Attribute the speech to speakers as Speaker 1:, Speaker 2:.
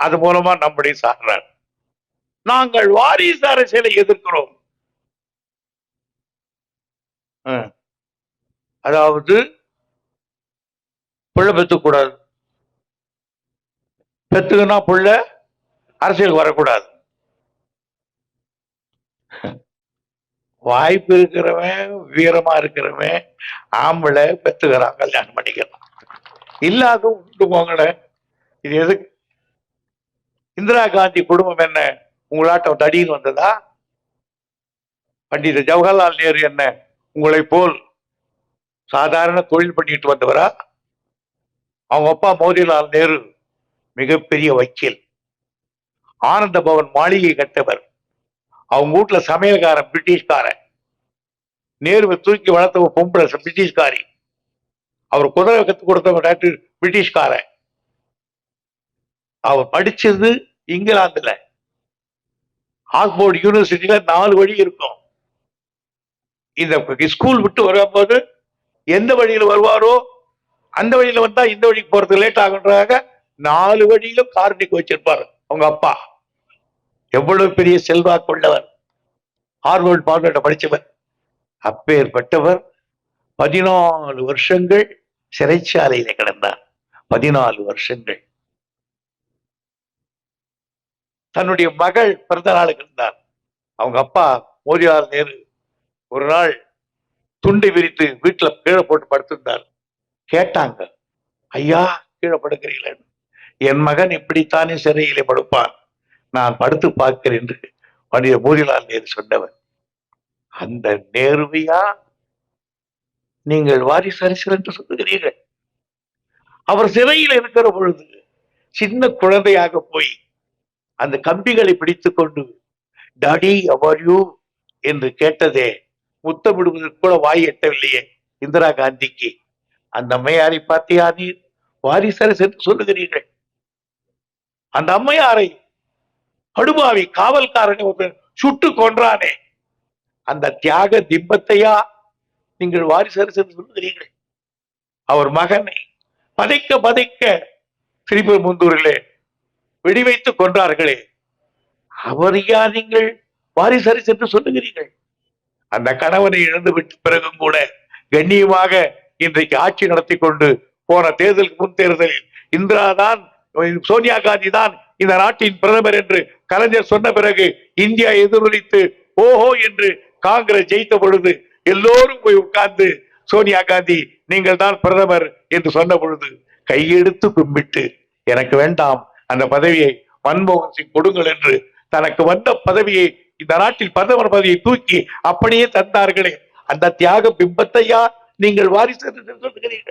Speaker 1: அது மூலமா நம்முடைய சாடுறார் நாங்கள் வாரிசு அரசியலை எதிர்க்கிறோம். ஆ. அதாவது பிள்ளை பெத்துக்கூடாது பெத்துக்குன்னா புள்ள அரசியல் வரக்கூடாது. வாய்ப்பு இருக்கிறவன் வீரமா இருக்கிறவன் ஆம்பளை பெத்துக்கிறான் கல்யாணம் பண்ணிக்கிறான். இல்லாத உண்டு போங்கட இது எதுக்கு? இந்திரா காந்தி குடும்பம் என்ன? உங்களாட்டம் தடின்னு வந்ததா? பண்டித ஜவஹர்லால் நேரு என்ன? உங்களை போல் சாதாரண தொழில் பண்ணிட்டு வந்தவரா? அவங்க அப்பா மோதிலால் நேரு மிகப்பெரிய வக்கீல். ஆனந்த பவன் மாளிகை கட்டவர். அவங்க வீட்டுல சமையல்காரன் பிரிட்டிஷ்காரன். நேருவை தூக்கி வளர்த்தவ பொம்பளை பிரிட்டிஷ்காரி. அவர் குதிரை கத்து கொடுத்தவங்க டாக்டர் பிரிட்டிஷ்காரன். அவர் படிச்சது இங்கிலாந்துல. ஆக்ஸ்போர்ட் யூனிவர்சிட்டியில நாலு வழி இருக்கும். இந்த ஸ்கூல் விட்டு வரும்போது எந்த வழியில வருவாரோ அந்த வழியில வந்தா இந்த வழிக்கு போறது லேட் ஆகுன்றாங்க நாலு வழியிலும் கார்னிக் வச்சிருப்பாரு அவங்க அப்பா. எவ்வளவு பெரிய செல்வாக்குள்ளவர் ஹார்வர்ட் பார்வர்ட படிச்சவர். அப்பேற்பட்டவர். பதினாலு வருஷங்கள் சிறைச்சாலையில கிடந்தார். பதினாலு வருஷங்கள். தன்னுடைய மகள் பிறந்த நாளுக்கு இருந்தார் அவங்க அப்பா மோதிலால் நேரு ஒரு நாள் துண்டை விரித்து வீட்டுல கீழே போட்டு படுத்திருந்தார். கேட்டாங்க ஐயா கீழே படுக்கிறீங்களேன்னு என் மகன் இப்படித்தானே சிறையிலே படுப்பான். நான் படுத்து பார்க்கிறேன் என்று மனித மோதிலால் நேரு சொன்னவர். அந்த நேருவையா? நீங்கள் வாரிசு அரசியல் என்று சொல்லுகிறீர்கள். அவர் சிறையில் இருக்கிற பொழுது சின்ன குழந்தையாக போய் அந்த கம்பிகளை பிடித்துக் கொண்டு டாடி யூ என்று கேட்டதே முத்தமிடுவதற்கு கூட வாய் எட்டவில்லையே இந்திரா காந்திக்கு. அந்த அம்மையாரை பார்த்தியா நீர்? வாரிசரை சென்று சொல்லுகிறீர்கள். அந்த அம்மையாரை? கடுமாவி காவல்காரனை ஒருத்தன் சுட்டு கொன்றானே. அந்த தியாக திம்பத்தையா? நீங்கள் வாரிசரசு என்று சொல்லுகிறீர்கள். அவர் மகனை பதைக்க பதைக்க ஸ்ரீபெரும்புந்தூரிலே முந்தூரிலே வைத்து கொன்றார்களே. அவரையா நீங்கள் வாரிசரி சென்று சொல்லுகிறீர்கள்? அந்த கணவனை இழந்து விட்டு பிறகும் கூட கண்ணியமாக இன்றைக்கு ஆட்சி நடத்தி கொண்டு போன தேர்தலுக்கு முன் தேர்தலில் இந்திரா தான் சோனியா காந்தி தான் இந்த நாட்டின் பிரதமர் என்று கலைஞர் சொன்ன பிறகு இந்தியா எதிரொலித்து ஓஹோ என்று காங்கிரஸ் ஜெயித்த பொழுது எல்லோரும் போய் உட்கார்ந்து சோனியா காந்தி நீங்கள் தான் பிரதமர் என்று சொன்ன பொழுது கையெடுத்து கும்பிட்டு எனக்கு வேண்டாம் அந்த பதவியை மன்மோகன் சிங் கொடுங்கள் என்று தனக்கு வந்த பதவியை இந்த நாட்டில் பிரதமர் பதவியை தூக்கி அப்படியே தந்தார்களே. அந்த தியாக பிம்பத்தையா நீங்கள் வாரிசு என்று சொல்லுகிறீர்கள்.